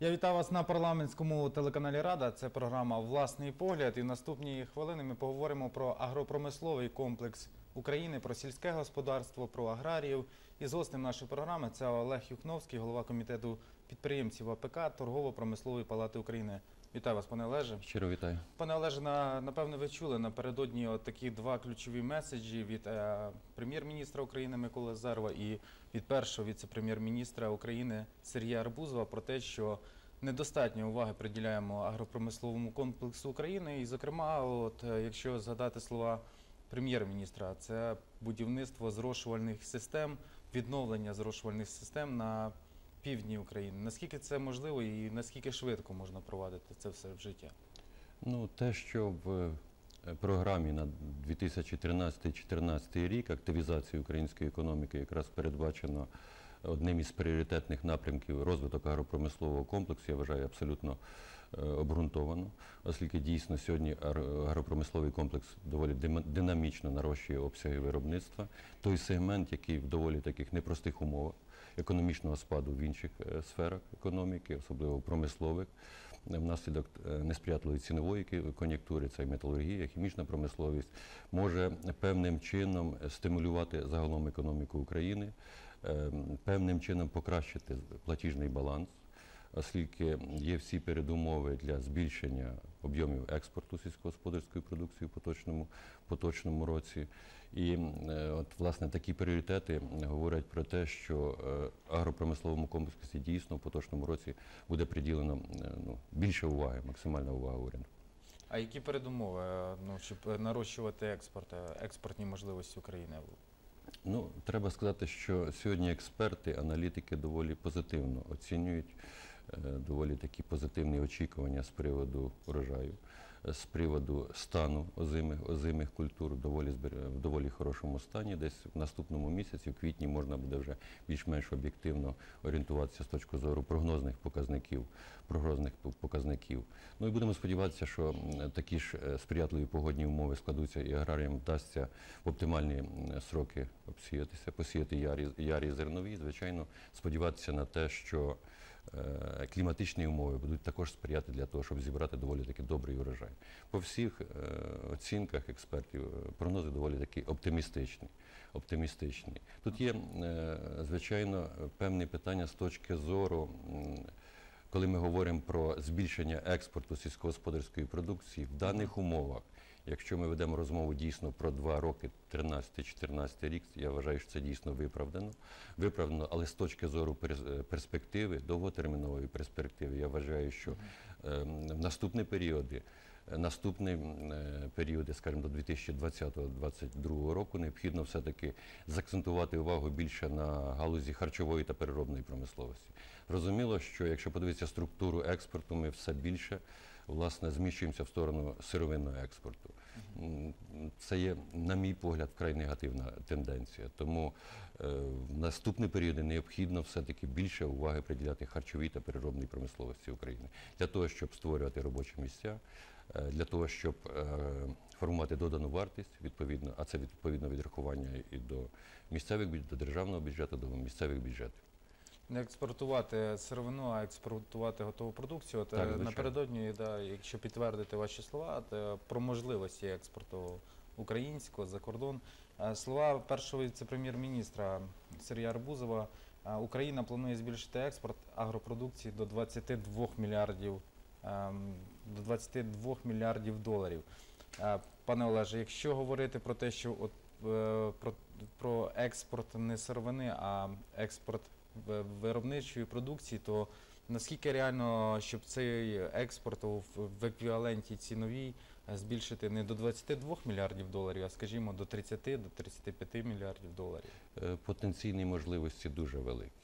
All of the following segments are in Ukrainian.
Я вітаю вас на парламентському телеканалі Рада. Це програма Власний погляд. І в наступні хвилини ми поговоримо про агропромисловий комплекс України, про сільське господарство, про аграріїв. І з гостем нашої програми це Олег Юхновський, голова комітету підприємців АПК Торгово-промислової палати України. Вітаю вас, пане Олеже. Щиро вітаю. Пане Олеже, напевно, ви чули напередодні от такі два ключові меседжі від е, прем'єр-міністра України Миколи Зерва і від першого віце-прем'єр-міністра України Сергія Арбузова про те, що недостатньо уваги приділяємо агропромисловому комплексу України. І, зокрема, от е, якщо згадати слова прем'єр-міністра, це будівництво зрошувальних систем, відновлення зрошувальних систем на півдні України. Наскільки це можливо і наскільки швидко можна провадити це все в життя? Ну, те, що в е, програмі на 2013-2014 рік активізації української економіки якраз передбачено одним із пріоритетних напрямків розвиток агропромислового комплексу, я вважаю абсолютно е, обґрунтовано, оскільки дійсно сьогодні агропромисловий комплекс доволі динамічно нарощує обсяги виробництва. Той сегмент, який в доволі таких непростих умовах економічного спаду в інших е, сферах економіки, особливо промислових, внаслідок е, несприятливої цінової кон'юнктури, це і металургія, хімічна промисловість, може певним чином стимулювати загалом економіку України, певним чином покращити платіжний баланс, оскільки є всі передумови для збільшення об'ємів експорту сільськогосподарської продукції в поточному, поточному році. І е, от власне такі пріоритети говорять про те, що е, агропромисловому комплексі дійсно в поточному році буде приділено е, ну, більше уваги, максимальна увага уряду. А які передумови, е, ну, щоб е, нарощувати експорт, е, експортні можливості України? Ну, треба сказати, що сьогодні експерти, аналітики доволі позитивно оцінюють е, доволі такі позитивні очікування з приводу урожаю, е, з приводу стану озимих, озимих культур доволі в доволі хорошому стані. Десь в наступному місяці, в квітні, можна буде вже більш-менш об'єктивно орієнтуватися з точки зору прогнозних показників. Прогнозних показників. Ну і будемо сподіватися, що такі ж е, сприятливі погодні умови складуться і аграріям вдасться в оптимальні сроки обсіятися, посіяти ярі, ярі зернові. Звичайно, сподіватися на те, що кліматичні умови будуть також сприяти для того, щоб зібрати доволі таки добрий урожай. По всіх е, оцінках експертів е, прогнози доволі таки оптимістичні. оптимістичні. Тут є, е, звичайно, певні питання з точки зору. коли ми говоримо про збільшення експорту сільськогосподарської продукції в даних умовах, якщо ми ведемо розмову дійсно про два роки, 13-14 рік, я вважаю, що це дійсно виправдано. Виправдано, але з точки зору е, перспективи, довготермінової перспективи, я вважаю, що е, в наступні періоди. е, Наступні е, періоди, скажімо, до 2020-2022 року, необхідно все-таки закцентувати увагу більше на галузі харчової та переробної промисловості. Зрозуміло, що якщо подивитися структуру експорту, ми все більше власне зміщуємося в сторону сировинного експорту. Це є, на мій погляд, вкрай негативна тенденція. Тому е, в наступні періоди необхідно все-таки більше уваги приділяти харчовій та переробній промисловості України для того, щоб створювати робочі місця, е, для того, щоб е, формувати додану вартість відповідно, а це відповідно відрахування і до місцевих до державного бюджету, до місцевих бюджетів. Не експортувати сировину, а експортувати готову продукцію. От, Так, е, напередодні, да, якщо підтвердити ваші слова, то про можливості експорту українського за кордон. Е, Слова першого віце-прем'єр-міністра Сергія Арбузова. е, Україна планує збільшити експорт агропродукції до 22 мільярдів ем, до 22 мільярдів доларів. Е, Пане Олеже, якщо говорити про те, що от е, про, про експорт не сировини, а експорт виробничої продукції, то наскільки реально, щоб цей експорт в, еквіваленті ціновій е, збільшити не до 22 мільярдів доларів, а скажімо до 30 до 35 мільярдів доларів? Е, потенційні можливості дуже великі.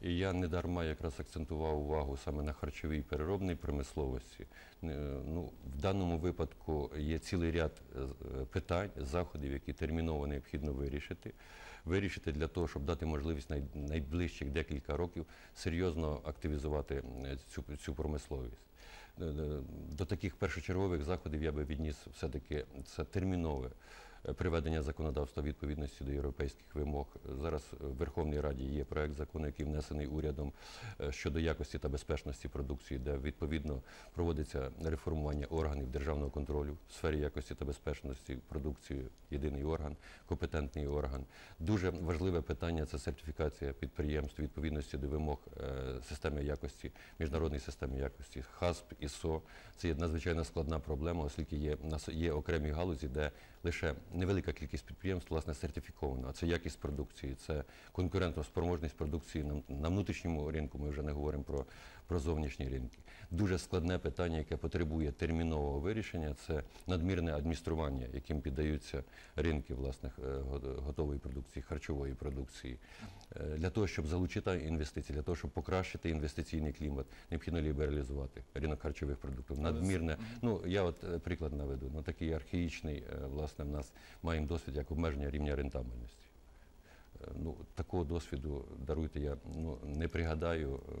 І я не дарма якраз акцентував увагу саме на харчовій переробній промисловості. Е, Ну, в даному випадку є цілий ряд е, е, питань, заходів, які терміново необхідно вирішити. Вирішити для того, щоб дати можливість найближчих декілька років серйозно активізувати цю, цю промисловість. До таких першочергових заходів я би відніс все-таки це термінове приведення законодавства відповідності до європейських вимог. Зараз в Верховній Раді є проект закону, який внесений урядом е, щодо якості та безпечності продукції, де відповідно проводиться реформування органів державного контролю в сфері якості та безпечності продукції. Єдиний орган, компетентний орган. Дуже важливе питання це сертифікація підприємств відповідності до вимог е, системи якості, міжнародної системи якості, ХАСП, ІСО. Це є надзвичайно складна проблема, оскільки є, є окремі галузі, де лише невелика кількість підприємств власне сертифікована. А це якість продукції, це конкурентоспроможність продукції на, внутрішньому ринку. Ми вже не говоримо про, про зовнішні ринки. Дуже складне питання, яке потребує термінового вирішення, це надмірне адміністрування, яким піддаються ринки власне е, готової продукції, харчової продукції. Е, Для того, щоб залучити інвестиції, для того, щоб покращити інвестиційний клімат, необхідно лібералізувати ринок харчових продуктів. Надмірне, ну я от е, приклад наведу. Ну такий архаїчний, власне, в нас маємо досвід як обмеження рівня рентабельності. Ну, такого досвіду даруйте, я ну не пригадаю е,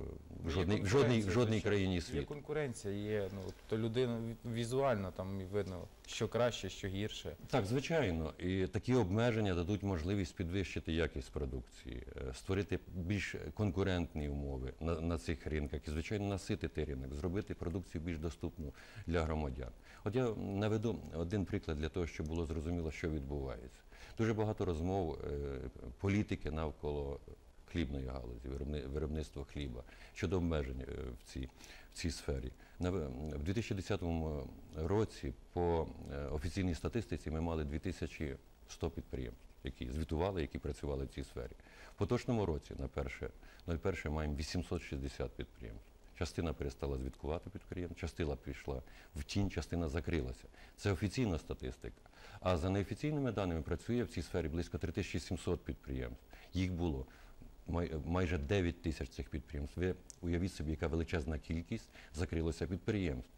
в жодній, в жодній, в жодній країні Є конкуренція, є ну то людина візуально там видно, що краще, що гірше. Так, звичайно, і такі обмеження дадуть можливість підвищити якість продукції, е, створити більш конкурентні умови на, на цих ринках і, звичайно, наситити ринок, зробити продукцію більш доступну для громадян. От я наведу один приклад для того, щоб було зрозуміло, що відбувається. Дуже багато розмов е, політики навколо хлібної галузі, виробни- виробництва хліба щодо обмежень е, в цій, в цій сфері. На, в 2010 році по е, офіційній статистиці ми мали 2100 підприємств, які звітували, які працювали в цій сфері. В поточному році на перше 01 маємо 860 підприємств. Частина перестала звідкувати підприємств, частина пішла в тінь, частина закрилася. Це офіційна статистика. А за неофіційними даними працює в цій сфері близько 3700 підприємств. Їх було майже 9 тисяч цих підприємств. Ви уявіть собі, яка величезна кількість закрилося підприємств.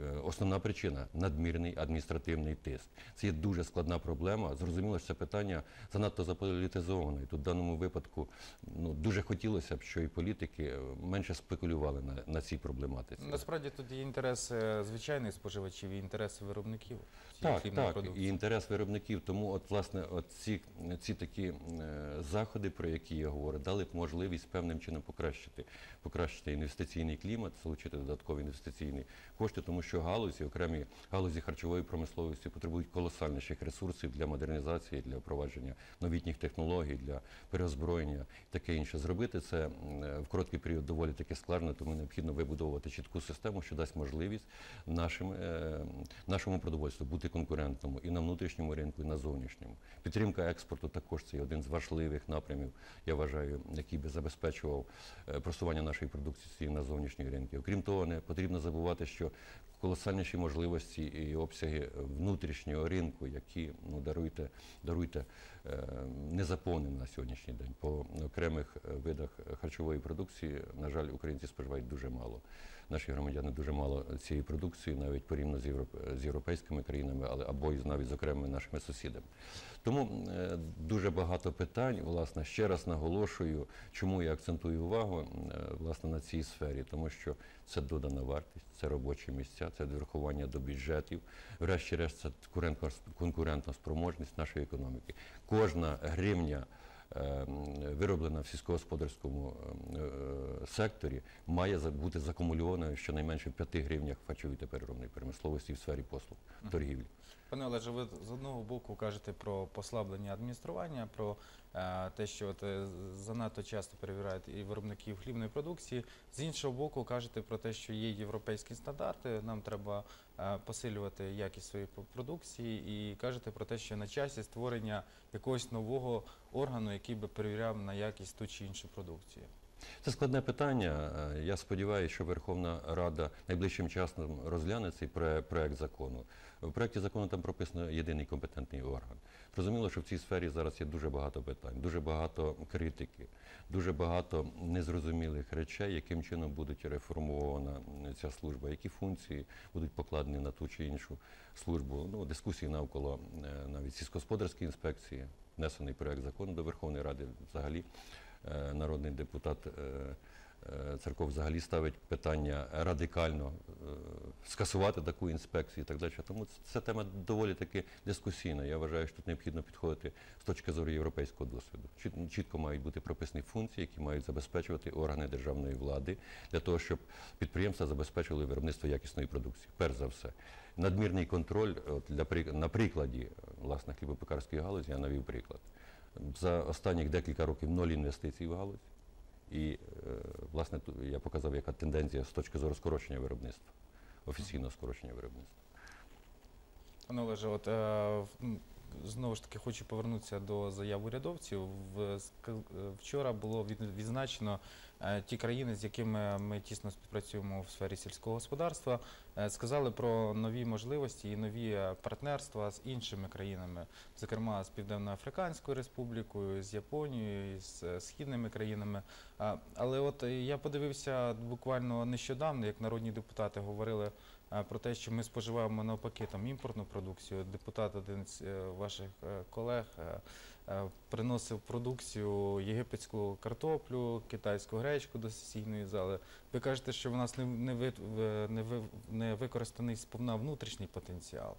Е, Основна причина надмірний адміністративний тиск. Це є дуже складна проблема. Зрозуміло, що це питання занадто заполітизоване. Тут в даному випадку ну, дуже хотілося б, що і політики е, менше спекулювали на, на цій проблематиці. Насправді тут є інтерес звичайних споживачів і інтереси виробників Так, так, продукції. і інтерес виробників. Тому, от власне, от ці, ці такі е, заходи, про які я говорю, дали б можливість певним чином покращити, покращити інвестиційний клімат, залучити додаткові інвестиційні кошти, тому що галузі, окремі галузі харчової промисловості потребують колосальніших ресурсів для модернізації, для впровадження новітніх технологій, для переозброєння і таке інше. Зробити це в короткий період доволі таки складно, тому необхідно вибудовувати чітку систему, що дасть можливість нашим, е, нашому продовольству бути конкурентному і на внутрішньому ринку, і на зовнішньому. Підтримка експорту також це один з важливих напрямів, я вважаю, який би забезпечував е, просування нашої продукції на зовнішні ринки. Окрім того, не потрібно забувати, що колосальніші можливості і обсяги внутрішнього ринку, які ну даруйте, даруйте е, не заповнені на сьогоднішній день. По окремих е, видах харчової продукції, на жаль, українці споживають дуже мало. Наші громадяни дуже мало цієї продукції, навіть порівняно з, європ- з європейськими країнами, але або із навіть з окремими нашими сусідами. Тому е, дуже багато питань. Власне, ще раз наголошую, чому я акцентую увагу е, власне на цій сфері, тому що це додана вартість, це робочі місця, це врахування до бюджетів. Врешті-решт, це конкурентна спроможність нашої економіки. Кожна гривня. Е, м, Вироблена в сільськогосподарському е, е, секторі, має бути закумульованою щонайменше в 5 гривнях в та переробної промисловості в сфері послуг, торгівлі. Пане Олеже, ви з одного боку кажете про послаблення адміністрування, про е, те, що от, е, занадто часто перевіряють і виробників хлібної продукції. З іншого боку, кажете про те, що є європейські стандарти, нам треба е, посилювати якість своєї продукції, і кажете про те, що на часі створення якогось нового органу, який би перевіряв на якість ту чи іншу продукцію. Це складне питання. Е, Я сподіваюся, що Верховна Рада найближчим часом розгляне цей проект закону. В проекті закону там прописано єдиний компетентний орган. Зрозуміло, що в цій сфері зараз є дуже багато питань, дуже багато критики, дуже багато незрозумілих речей, яким чином будуть реформована ця служба, які функції будуть покладені на ту чи іншу службу. Ну, дискусії навколо е, навіть сільськогосподарської інспекції, внесений проект закону до Верховної Ради взагалі. Е, Народний депутат е, Е, Церков взагалі ставить питання радикально скасувати таку інспекцію і так далі. Тому ця тема доволі таки дискусійна. Я вважаю, що тут необхідно підходити з точки зору європейського досвіду. Чіт- Чітко мають бути прописані функції, які мають забезпечувати органи державної влади для того, щоб підприємства забезпечили виробництво якісної продукції. Перш за все, надмірний контроль от для на прикладі власне хлібопекарської галузі я навів приклад. За останніх декілька років ноль інвестицій в галузь. І е, власне я показав, яка тенденція з точки зору скорочення виробництва, офіційного скорочення виробництва. Пане Олеже, от е, знову ж таки хочу повернутися до заяв урядовців. Е, вчора було відзначено ті країни, з якими ми тісно співпрацюємо в сфері сільського господарства, е, сказали про нові можливості і нові е, партнерства з іншими країнами, зокрема з Південноафриканською Республікою, з Японією, з е, східними країнами. Але от е, я подивився буквально нещодавно, як народні депутати говорили е, про те, що ми споживаємо навпаки там імпортну продукцію. Депутат, один з е, ваших е, колег, е, е, приносив продукцію єгипетську картоплю, китайську гречку до сесійної зали. Ви кажете, що в нас не, не, не, не використаний сповна внутрішній потенціал.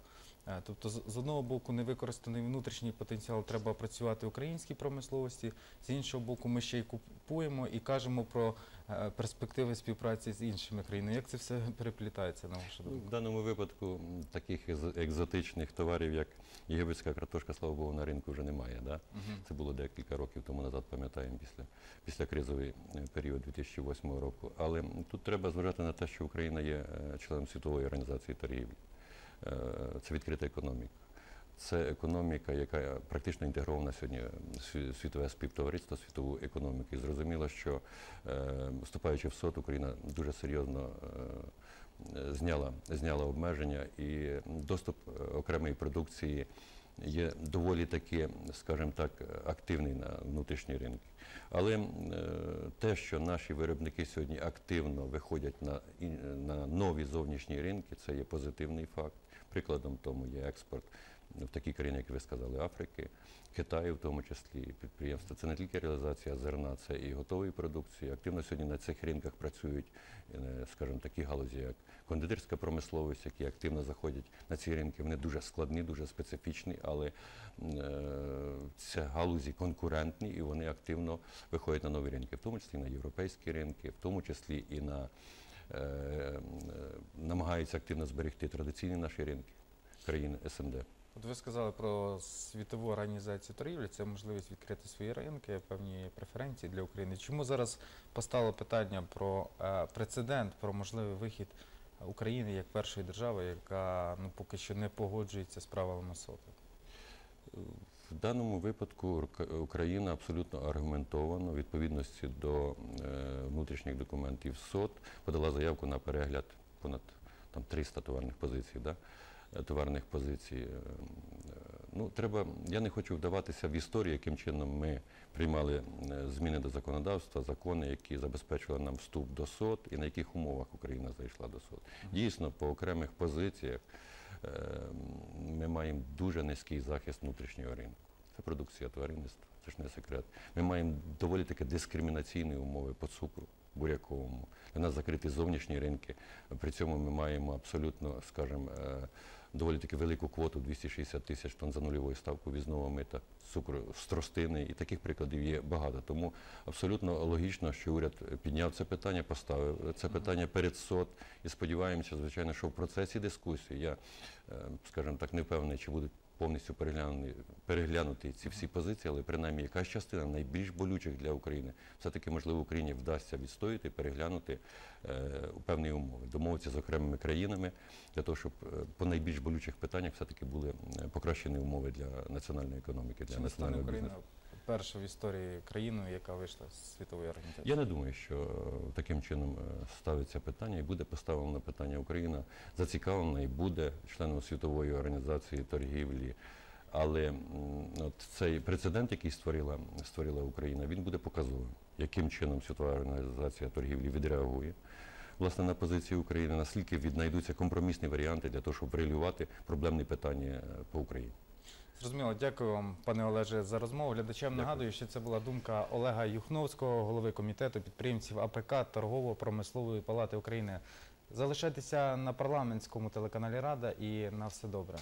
Е, Тобто, з одного боку, не використаний внутрішній потенціал, треба працювати українській промисловості. З іншого боку, ми ще й купуємо і кажемо про е, перспективи співпраці з іншими країнами. Як це все переплітається на вашу думку? В даному випадку таких екзотичних товарів, як єгипетська картошка, слава Богу, на ринку вже немає. Да? Мгм. Це було декілька років тому назад, пам'ятаємо, після, після кризовий е, період 2008 року. Але тут треба зважати на те, що Україна є членом світової організації торгівлі. Е, Це відкрита економіка. Це економіка, яка практично інтегрована сьогодні в світове співтовариство, світову економіку. І зрозуміло, що е, вступаючи в СОТ, Україна дуже серйозно е, зняла, зняла обмеження і доступ окремої продукції є доволі таки, скажімо так, активний на внутрішні ринки. Але те, що наші виробники сьогодні активно виходять на, на нові зовнішні ринки, це є позитивний факт. Прикладом тому є експорт в такі країни, як ви сказали, Африки, Китаю, в тому числі підприємства. Це не тільки реалізація зерна, це і готової продукції. Активно сьогодні на цих ринках працюють, е, скажімо, такі галузі, як кондитерська промисловість, які активно заходять на ці ринки. Вони дуже складні, дуже специфічні, але е, це галузі конкурентні і вони активно виходять на нові ринки, в тому числі на європейські ринки, в тому числі і на намагаються активно зберегти традиційні наші ринки країн СНД. От ви сказали про світову організацію торгівлі, це можливість відкрити свої ринки, певні преференції для України. Чому зараз постало питання про е, прецедент, про можливий вихід України як першої держави, яка ну поки що не погоджується з правилами СОТу? В даному випадку Україна абсолютно аргументовано в відповідності до е, внутрішніх документів СОТ подала заявку на перегляд понад там 300 товарних позицій. Е, Товарних позицій. Е, Ну, треба, я не хочу вдаватися в історію, яким чином ми приймали зміни до законодавства, закони, які забезпечували нам вступ до СОТ і на яких умовах Україна зайшла до СОТ. Дійсно, по окремих позиціях ми маємо дуже низький захист внутрішнього ринку. Це продукція тваринництва, це ж не секрет. Ми маємо доволі таки дискримінаційні умови по цукру буряковому. Для нас закриті зовнішні ринки. При цьому ми маємо абсолютно, скажімо, е, доволі таки велику квоту 260 тисяч тонн за нульовою ставкою візного мита, цукру з тростини, і таких прикладів є багато. Тому абсолютно логічно, що уряд підняв це питання, поставив це питання перед СОТ і сподіваємося, звичайно, що в процесі дискусії я, е, скажімо так, не впевнений, чи будуть повністю переглянути, ці всі позиції, але принаймні якась частина найбільш болючих для України все-таки можливо Україні вдасться відстояти, переглянути е, певні умови, домовитися з окремими країнами для того, щоб е, по найбільш болючих питаннях все-таки були е, покращені умови для національної економіки, для національного бізнесу. Першою в історії країною, яка вийшла з світової організації? Я не думаю, що е, таким чином е, ставиться питання і буде поставлено питання. Україна зацікавлена і буде членом світової організації торгівлі. Але от цей прецедент, який створила, створила Україна, він буде показовим, яким чином світова організація торгівлі відреагує. Власне, на позиції України, наскільки віднайдуться компромісні варіанти для того, щоб врегулювати проблемні питання е, по Україні. Зрозуміло, дякую вам, пане Олеже, за розмову. Глядачам Дякую. нагадую, що це була думка Олега Юхновського, голови комітету підприємців АПК Торгово-промислової палати України. Залишайтеся на парламентському телеканалі Рада і на все добре.